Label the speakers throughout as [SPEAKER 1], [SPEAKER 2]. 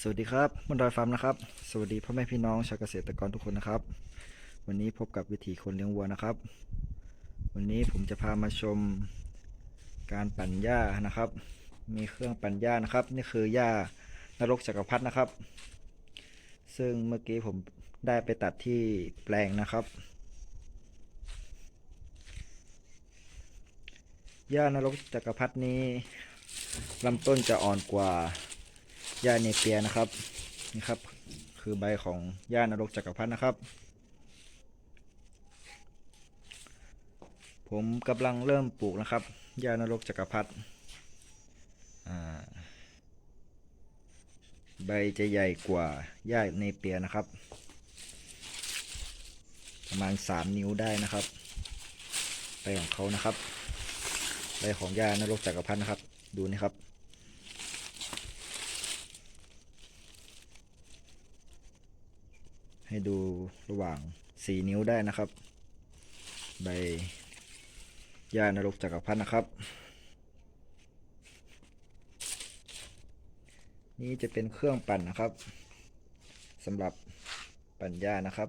[SPEAKER 1] สวัสดีครับบนดอยฟาร์มนะครับ สวัสดีพ่อแม่พี่น้องชาวเกษตรกรทุกคนนะครับ วันนี้พบกับวิถีคนเลี้ยงวัวนะครับ วันนี้ผมจะพามาชมการปั่นหญ้านะครับ มีเครื่องปั่นหญ้านะครับ นี่คือหญ้านรกจักรพรรดินะครับ ซึ่งเมื่อกี้ผมได้ไปตัดที่แปลงนะครับหญ้านรกจักรพรรดินี้ลำต้นจะอ่อนกว่า หญ้าเนเปียนะครับนี่ครับ คือใบของหญ้านรกจักรพรรดินะครับ ผมกำลังเริ่มปลูกนะครับหญ้านรกจักรพรรดิใบจะใหญ่กว่าหญ้าเนเปียนะครับ ประมาณ 3 นิ้วได้นะครับใบของเขานะครับใบของหญ้านรกจักรพรรดินะครับ ดูนี่ครับ ให้ดูระหว่าง 4 นิ้วได้นะครับ ใบหญ้านรกจักรพรรดินะครับ นี่จะเป็นเครื่องปั่นนะครับสำหรับปั่นหญ้านะครับ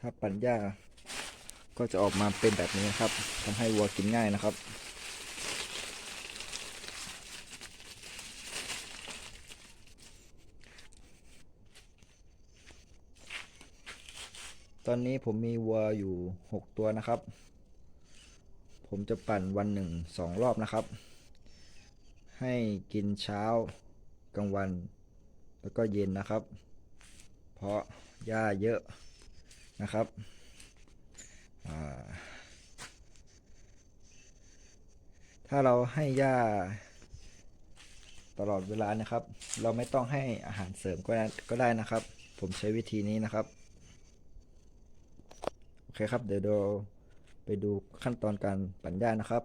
[SPEAKER 1] ถ้าปั่นหญ้าก็จะออกมาเป็นแบบนี้นะครับทำให้วัวกินง่ายนะครับ ตอนนี้ผมมีวัวอยู่6ตัวนะครับ ผมจะปั่นวันหนึ่งสองรอบนะครับ ให้กินเช้ากลางวัน แล้วก็เย็นนะครับ เพราะหญ้าเยอะนะครับถ้าเราให้หญ้าตลอดเวลานะครับ เราไม่ต้องให้อาหารเสริมก็ได้นะครับ ผมใช้วิธีนี้นะครับ โอเคครับ เดี๋ยวเราไปดูขั้นตอนการปั่นหญ้านะครับ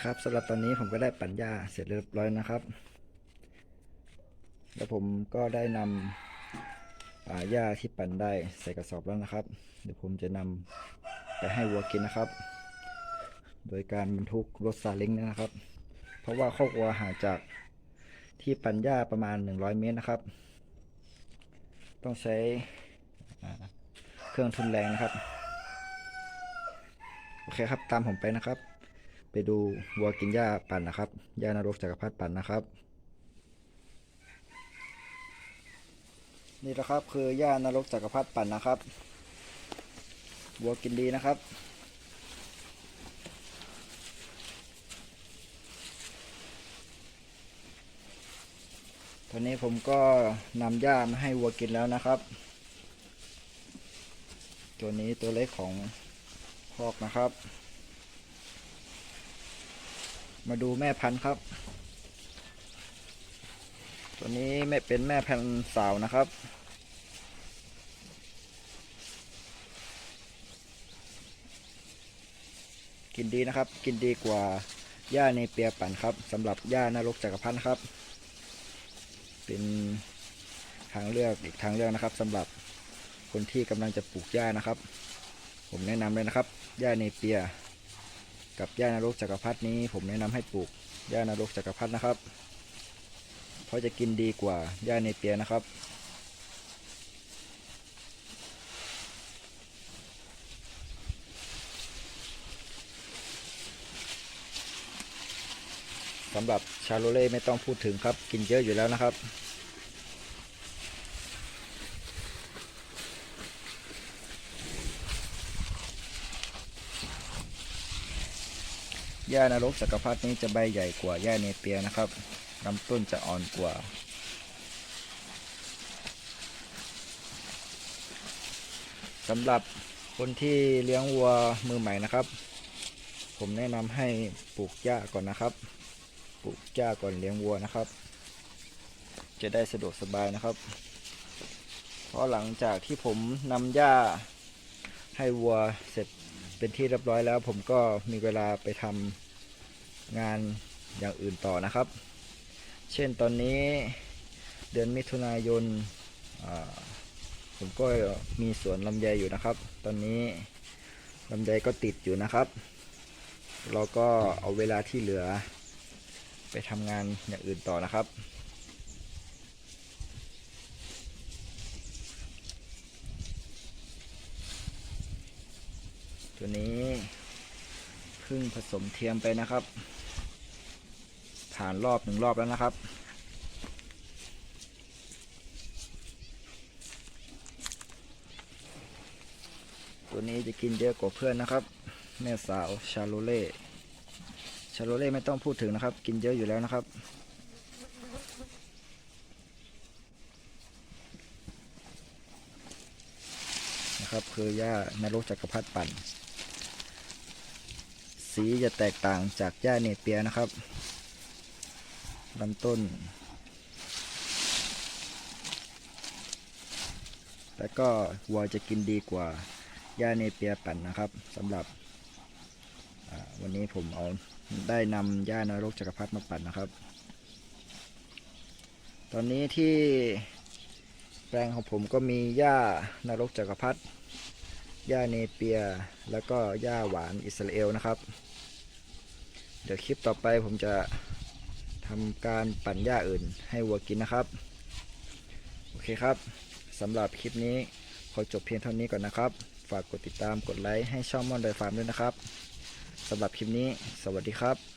[SPEAKER 1] คครับสำหรับตอนนี้ผมก็ได้ปั่นหญ้าเสร็จเรียบร้อยนะครับ แล้วผมก็ได้นำหญ้าที่ปั่นได้ใส่กระสอบแล้วนะครับ เดี๋ยวผมจะนำไปให้วัวกินนะครับ โดยการบรรทุกรถซาเล้งนะครับ เพราะว่าคอกวัวห่างจากที่ปั่นหญ้าประมาณ 100 เมตรนะครับ ต้องใช้เครื่องทุนแรงนะครับ โอเคครับตามผมไปนะครับ ไปดูวัวกินหญ้าปั่นนะครับหญ้านรกจักรพรรดิปั่นนะครับ นี่นะครับคือหญ้านรกจักรพรรดิปั่นนะครับวัวกินดีนะครับตอนนี้ผมก็นำหญ้ามาให้วัวกินแล้วนะครับ ตัวนี้ตัวเล็กของพอกนะครับ มาดูแม่พันธุ์ครับ ตัวนี้ไม่เป็นแม่พันธุ์สาวนะครับ กินดีนะครับ กินดีกว่าหญ้าในเปียปั่นครับสำหรับหญ้านรกจักรพรรดิครับ เป็นทางเลือกอีกทางเลือกนะครับสำหรับคนที่กำลังจะปลูกหญ้านะครับ ผมแนะนำเลยนะครับหญ้าในเปีย กับหญ้านรกจักรพรรดินี้ ผมแนะนำให้ปลูกหญ้านรกจักรพรรดินะครับ เพราะจะกินดีกว่าหญ้าในเปียนะครับ สำหรับชาโลเล่ไม่ต้องพูดถึงครับ กินเยอะอยู่แล้วนะครับ หญ้านรกจักรพรรดินี้จะใบใหญ่กว่าหญ้าเนเปียนะครับลำต้นจะอ่อนกว่า สำหรับคนที่เลี้ยงวัวมือใหม่นะครับ ผมแนะนำให้ปลูกหญ้าก่อนนะครับ ปลูกหญ้าก่อนเลี้ยงวัวนะครับ จะได้สะดวกสบายนะครับ เพราะหลังจากที่ผมนำหญ้าให้วัวเสร็จ เป็นที่เรียบร้อยแล้ว ผมก็มีเวลาไปทำงานอย่างอื่นต่อนะครับ เช่นตอนนี้เดือนมิถุนายนผมก็มีสวนลำไยอยู่นะครับ ตอนนี้ลำไยก็ติดอยู่นะครับ เราก็เอาเวลาที่เหลือ ไปทำงานอย่างอื่นต่อนะครับ ตัวนี้เพึ่งผสมเทียมไปนะครับ ผ่านรอบหนึ่งรอบแล้วนะครับ ตัวนี้จะกินเยอะกว่าเพื่อนนะครับ แม่สาวชาโลเล่ ชาโลเล่ไม่ต้องพูดถึงนะครับ กินเยอะอยู่แล้วนะครับนะครับคือหญ้านรกจักรพรรดิปั่น สีจะแตกต่างจากหญ้าเนเปียนะครับลำต้น แล้วก็วัวจะกินดีกว่าหญ้าเนเปียปั่นนะครับสำหรับวันนี้ผมเอาได้นำหญ้านรกจักรพรรดิมาปั่นนะครับ ตอนนี้ที่แปลงของผมก็มีหญ้านรกจักรพรรดิ หญ้าเนเปีย แล้วก็หญ้าหวานอิสราเอลนะครับ เดี๋ยวคลิปต่อไปผมจะทำการปั่นหญ้าอื่นให้วัวกินนะครับ โอเคครับสำหรับคลิปนี้ขอจบเพียงเท่านี้ก่อนนะครับ ฝากกดติดตามกดไลค์ให้ช่องมอนเดอร์ฟาร์มด้วยนะครับสำหรับคลิปนี้ สวัสดีครับ